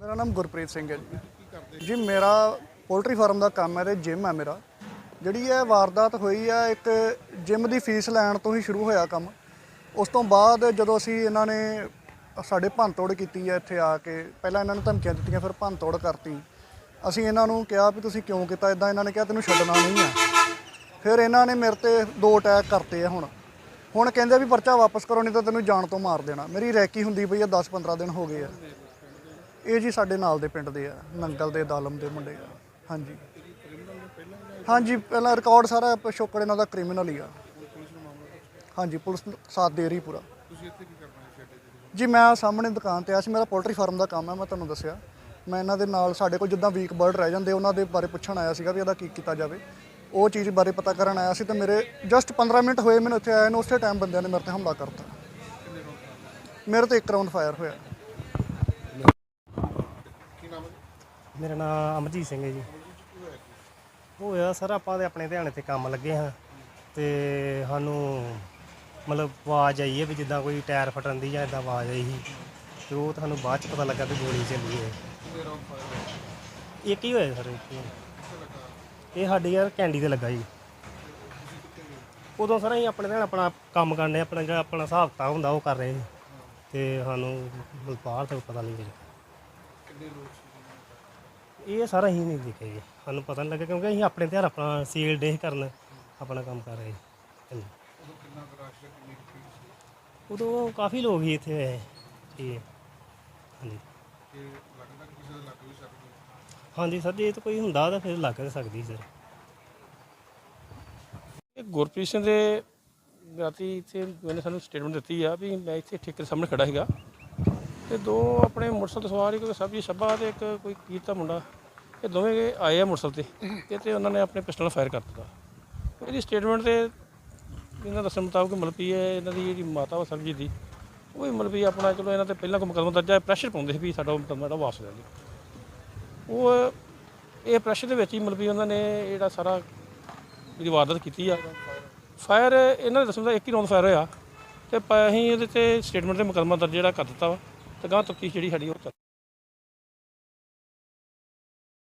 ਮੇਰਾ ਨਾਮ ਗੁਰਪ੍ਰੀਤ ਸਿੰਘ ਹੈ ਜੀ। ਜੀ, ਮੇਰਾ ਪੋਲਟਰੀ ਫਾਰਮ ਦਾ ਕੰਮ ਹੈ ਤੇ ਜਿਮ ਹੈ ਮੇਰਾ। ਜਿਹੜੀ ਇਹ ਵਾਰਦਾਤ ਹੋਈ ਆ ਇੱਕ ਜਿਮ ਦੀ ਫੀਸ ਲੈਣ ਤੋਂ ਹੀ ਸ਼ੁਰੂ ਹੋਇਆ ਕੰਮ। ਉਸ ਤੋਂ ਬਾਅਦ ਜਦੋਂ ਅਸੀਂ ਇਹਨਾਂ ਨੇ ਸਾਡੇ ਭੰਨਤੋੜ ਕੀਤੀ ਹੈ ਇੱਥੇ ਆ ਕੇ, ਪਹਿਲਾਂ ਇਹਨਾਂ ਨੂੰ ਧਮਕੀਆਂ ਦਿੱਤੀਆਂ, ਫਿਰ ਭੰਨਤੋੜ ਕਰਤੀ। ਅਸੀਂ ਇਹਨਾਂ ਨੂੰ ਕਿਹਾ ਵੀ ਤੁਸੀਂ ਕਿਉਂ ਕੀਤਾ? ਇਦਾਂ ਇਹਨਾਂ ਨੇ ਕਿਹਾ, ਤੈਨੂੰ ਛੱਡਣਾ ਨਹੀਂ ਆ ਫਿਰ ਇਹਨਾਂ ਨੇ ਮੇਰੇ ਤੇ ਦੋ ਅਟੈਕ ਕਰਤੇ ਆ ਹੁਣ। ਹੁਣ ਕਹਿੰਦੇ ਵੀ ਪਰਚਾ ਵਾਪਸ ਕਰੋ, ਨਹੀਂ ਤਾਂ ਤੈਨੂੰ ਜਾਨ ਤੋਂ ਮਾਰ ਦੇਣਾ। ਮੇਰੀ ਰੈਕੀ ਹੁੰਦੀ ਪਈ ਆ 10-15 ਦਿਨ ਹੋ ਗਏ ਆ। ਇਹ ਜੀ ਸਾਡੇ ਨਾਲ ਦੇ ਪਿੰਡ ਦੇ ਆ, ਨੰਗਲ ਦੇ, ਦਾਲਮ ਦੇ ਮੁੰਡੇ ਆ। ਹਾਂਜੀ। ਹਾਂਜੀ, ਪਹਿਲਾਂ ਰਿਕਾਰਡ ਸਾਰਾ ਪਿਛੋਕੜ ਇਹਨਾਂ ਦਾ ਕ੍ਰਿਮੀਨਲ ਹੀ ਆ। ਹਾਂਜੀ, ਪੁਲਿਸ ਸਾਥ ਦੇ ਰਹੀ ਪੂਰਾ। ਜੀ, ਮੈਂ ਸਾਹਮਣੇ ਦੁਕਾਨ ਤੇ ਆਇਆ ਸੀ ਮੇਰਾ ਪੋਲਟਰੀ ਫਾਰਮ ਦਾ ਕੰਮ ਹੈ ਮੈਂ ਤੁਹਾਨੂੰ ਦੱਸਿਆ। ਮੈਂ ਇਹਨਾਂ ਦੇ ਨਾਲ, ਸਾਡੇ ਕੋਲ ਜਿੱਦਾਂ ਵੀਕ ਬਰਡ ਰਹਿ ਜਾਂਦੇ, ਉਹਨਾਂ ਦੇ ਬਾਰੇ ਪੁੱਛਣ ਆਇਆ ਸੀਗਾ ਵੀ ਇਹਦਾ ਕੀ ਕੀਤਾ ਜਾਵੇ। ਉਹ ਚੀਜ਼ ਬਾਰੇ ਪਤਾ ਕਰਨ ਆਇਆ ਸੀ ਤੇ ਮੇਰੇ ਜਸਟ 15 ਮਿੰਟ ਹੋਏ ਮੈਨੂੰ ਇੱਥੇ ਆਏ ਨੂੰ, ਉਸੇ ਟਾਈਮ ਬੰਦਿਆਂ ਨੇ ਮੇਰੇ ਤੇ ਹਮਲਾ ਕਰਤਾ। ਮੇਰੇ ਤੇ ਇੱਕ ਰਾਉਂਡ ਫਾਇਰ ਹੋਇਆ। ਮੇਰਾ ਨਾਮ ਅਮਰਜੀਤ ਸਿੰਘ ਹੈ ਜੀ। ਹੋਇਆ ਸਰ, ਆਪਾਂ ਤੇ ਆਪਣੇ ਧਿਆਨ ਤੇ ਕੰਮ ਲੱਗੇ ਹਾਂ ਤੇ ਸਾਨੂੰ ਮਤਲਬ ਆਵਾਜ਼ ਆਈ ਹੈ ਵੀ ਜਿੱਦਾਂ ਕੋਈ ਟਾਇਰ ਫਟਣ ਦੀ ਜਾਂ ਇਦਾਂ ਆਵਾਜ਼ ਆਈ ਸੀ। ਤੇ ਉਹ ਤੁਹਾਨੂੰ ਬਾਅਦ ਚ ਪਤਾ ਲੱਗਾ ਕਿ ਗੋਲੀ ਚੱਲੀ ਹੈ। ਇੱਕ ਹੀ ਹੋਇਆ ਸਰ? ਇੱਕ ਹੀ। ਇਹ ਸਾਡੀ ਯਾਰ ਕੈਂਡੀ ਤੇ ਲੱਗਾ ਜੀ। ਉਦੋਂ ਸਰ ਅਸੀਂ ਆਪਣੇ ਧਿਆਨ ਆਪਣਾ ਕੰਮ ਕਰਨੇ ਆਪਣਾ ਜਿਹੜਾ ਆਪਣਾ ਹਿਸਾਬ ਕਿਤਾਬ ਹੁੰਦਾ ਉਹ ਕਰ ਰਹੇ ਸੀ। ਤੇ ਸਾਨੂੰ ਬਾਹਰ ਤੋਂ ਪਤਾ ਨਹੀਂ ਲੱਗਿਆ ਇਹ ਸਾਰਾ ਹੀ ਨਹੀਂ ਦੇਖਿਆ ਜੀ। ਸਾਨੂੰ ਪਤਾ ਨਹੀਂ ਲੱਗਾ ਕਿਉਂਕਿ ਅਸੀਂ ਆਪਣੇ ਤਿਉਹਾਰ ਆਪਣਾ ਸੀਲ ਡੇ ਕਰਨ ਆਪਣਾ ਕੰਮ ਕਰ ਰਹੇ ਹਾਂਜੀ। ਉਦੋਂ ਕਾਫੀ ਲੋਕ ਹੀ ਇੱਥੇ ਆਏ ਜੀ ਹਾਂਜੀ। ਹਾਂਜੀ ਸਰ, ਜੇ ਤਾਂ ਕੋਈ ਹੁੰਦਾ ਤਾਂ ਫਿਰ ਲੱਗ ਸਕਦੀ ਸਰ। ਇਹ ਗੁਰਪ੍ਰੀਤ ਸਿੰਘ ਦੇ ਰਾਤੀ ਇੱਥੇ ਮੈਨੇ ਸਾਨੂੰ ਸਟੇਟਮੈਂਟ ਦਿੱਤੀ ਆ ਵੀ ਮੈਂ ਇੱਥੇ ਠੇਕੇ ਦੇ ਸਾਹਮਣੇ ਖੜਾ ਸੀਗਾ। ਤੇ ਦੋ ਆਪਣੇ ਮੋਟਰਸਾਈਕਲ ਤੇ ਸਵਾਰ ਇੱਕ ਸਬਜੀ ਛੱਬਾ ਤੇ ਇੱਕ ਕੋਈ ਕੀਤਾ ਮੁੰਡਾ। ਇਹ ਦੋਵੇਂ ਆਏ ਆ ਮੋਟਰਸਾਈਕਲ ਤੇ। ਇਹ ਤੇ ਉਹਨਾਂ ਨੇ ਆਪਣੇ ਪਿਸਟਲ ਫਾਇਰ ਕਰ ਦਿੱਤਾ। ਇਹਦੀ ਸਟੇਟਮੈਂਟ ਤੇ ਇਹਨਾਂ ਦੱਸਣ ਮੁਤਾਬਕ ਮਤਲਬ ਹੈ, ਇਹਨਾਂ ਦੀ ਜਿਹੜੀ ਮਾਤਾ ਵਾ ਸਰਬਜੀਤ ਦੀ, ਉਹ ਵੀ ਮਤਲਬ ਆਪਣਾ ਚਲੋ ਇਹਨਾਂ ਤੇ ਪਹਿਲਾਂ ਕੋਈ ਮੁਕੱਦਮਾ ਦਰਜ ਹੈ ਪ੍ਰੈਸ਼ਰ ਪਾਉਂਦੇ ਸੀ ਵੀ ਸਾਡਾ ਮੁਕੱਦਮਾ ਜਿਹੜਾ ਵਾਪਸ ਲੈ ਲਓ ਉਹ ਇਹ ਪ੍ਰੈਸ਼ਰ ਦੇ ਵਿੱਚ ਹੀ ਮਤਲਬ ਉਹਨਾਂ ਨੇ ਜਿਹੜਾ ਸਾਰਾ ਜਿਹੜੀ ਵਾਰਦਾਤ ਕੀਤੀ ਆ। ਫਾਇਰ ਇਹਨਾਂ ਦੇ ਦੱਸਣ ਦਾ ਇੱਕ ਹੀ ਰੌਂਦ ਫਾਇਰ ਹੋਇਆ ਤੇ ਅਸੀਂ ਇਹਦੇ ਤੇ ਸਟੇਟਮੈਂਟ ਤੇ ਮੁਕੱਦਮਾ ਦਰਜ ਜਿਹੜਾ ਕਰ ਦਿੱਤਾ ਵਾ। ਤੇ ਗਾਂ ਤਫਤੀਸ਼ ਜਿਹੜੀ ਸਾਡੀ ਉਹ ਚੱਲ